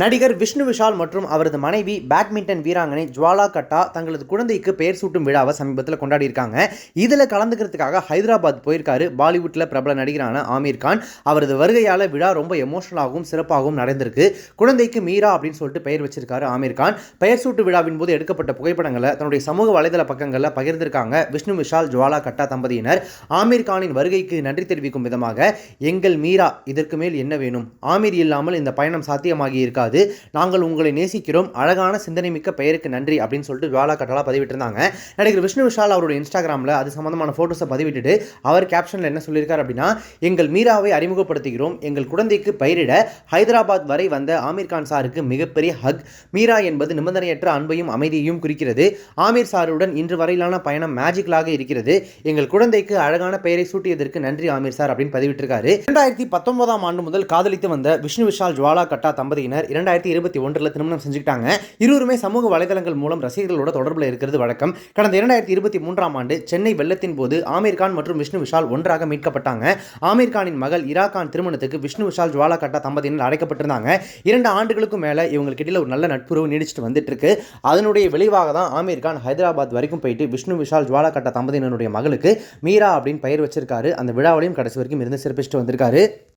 நடிகர் விஷ்ணு விஷால் மற்றும் அவரது மனைவி பேட்மிண்டன் வீராங்கனை ஜுவாலா கட்டா தங்களது குழந்தைக்கு பெயர் சூட்டும் விழாவை சமீபத்தில் கொண்டாடியிருக்காங்க. இதில் கலந்துக்கிறதுக்காக ஹைதராபாத் போயிருக்காரு பாலிவுட்டில் பிரபல நடிகரான ஆமீர் கான். அவரது வருகையால் விழா ரொம்ப எமோஷனலாகவும் சிறப்பாகவும் நடந்திருக்கு. குழந்தைக்கு மீரா அப்படின்னு சொல்லிட்டு பெயர் வச்சிருக்காரு ஆமீர் கான். பெயர் சூட்டு விழாவின் போது எடுக்கப்பட்ட புகைப்படங்களை தன்னுடைய சமூக வலைதள பக்கங்களில் பகிர்ந்திருக்காங்க விஷ்ணு விஷால் ஜுவாலா கட்டா தம்பதியினர். ஆமீர் கானின் வருகைக்கு நன்றி தெரிவிக்கும் விதமாக எங்கள் மீரா இதற்கு மேல் என்ன வேணும்? ஆமீர் இல்லாமல் இந்த பயணம் சாத்தியமாகி இருக்காது. நாங்கள் உங்களை நேசிக்கிறோம். அழகான சிந்தனை மிக்க பெயருக்கு நன்றி அப்படின்னு சொல்லிட்டு ஜுவாலா கட்டாலா பதிவிட்டிருந்தாங்க. நடிகர் விஷ்ணு விஷால் அவருடைய இன்ஸ்டாகிராமில் அது சம்மந்தமான ஃபோட்டோஸை பதிவிட்டுட்டு அவர் கேப்ஷனில் என்ன சொல்லியிருக்காரு அப்படின்னா எங்கள் மீராவை அறிமுகப்படுத்துகிறோம். எங்கள் குழந்தைக்கு பெயரிட ஹைதராபாத் வரை வந்த ஆமீர் கான் சாருக்கு மிகப்பெரிய ஹக். மீரா என்பது நிபந்தனையற்ற அன்பையும் அமைதியையும் குறிக்கிறது. ஆமீர் சாருடன் இன்று வரையிலான பயணம் மேஜிக்கலாக இருக்கிறது. எங்கள் குழந்தைக்கு அழகான பெயரை சூட்டியதற்கு நன்றி ஆமீர் சார் அப்படின்னு பதிவிட்டிருக்காரு. இரண்டாயிரத்தி பத்தொன்பதாம் ஆண்டு முதல் காதலித்து வந்த விஷ்ணு விஷால் ஜுவாலா கட்டா தம்பதியினர் இரண்டாயிரத்தி இருபத்தி ஒன்றில் திருமணம் செஞ்சுக்கிட்டாங்க. இருவருமே சமூக வலைதளங்கள் மூலம் ரசிகர்களோட தொடர்பில் இருக்கிறது வழக்கம். கடந்த இரண்டாயிரத்தி இருபத்தி மூன்றாம் ஆண்டு சென்னை வெள்ளத்தின் போது ஆமீர் கான் மற்றும் விஷ்ணு விஷால் ஒன்றாக மீட்கப்பட்டாங்க. ஆமீர் கானின் மகள் இரா கான் திருமணத்துக்கு விஷ்ணு விஷால் ஜுவாலா கட்டா தம்பதியினர் அழைக்கப்பட்டிருந்தாங்க. இரண்டு ஆண்டுகளுக்கும் மேலே இவங்களுக்கு இடையில் ஒரு நல்ல நட்புறவு நீடிச்சிட்டு வந்துட்டு இருக்கு அதனுடைய விளைவாக தான் ஆமீர் கான் ஹைதராபாத் வரைக்கும் போயிட்டு விஷ்ணு விஷால் ஜுவாலா கட்டா தம்பதியினருடைய மகளுக்கு மீரா அப்படின்னு பெயர் வச்சிருக்காரு. அந்த விழாவிலையும் கடைசி வரைக்கும் இருந்து சிறப்பிச்சுட்டு வந்திருக்காரு.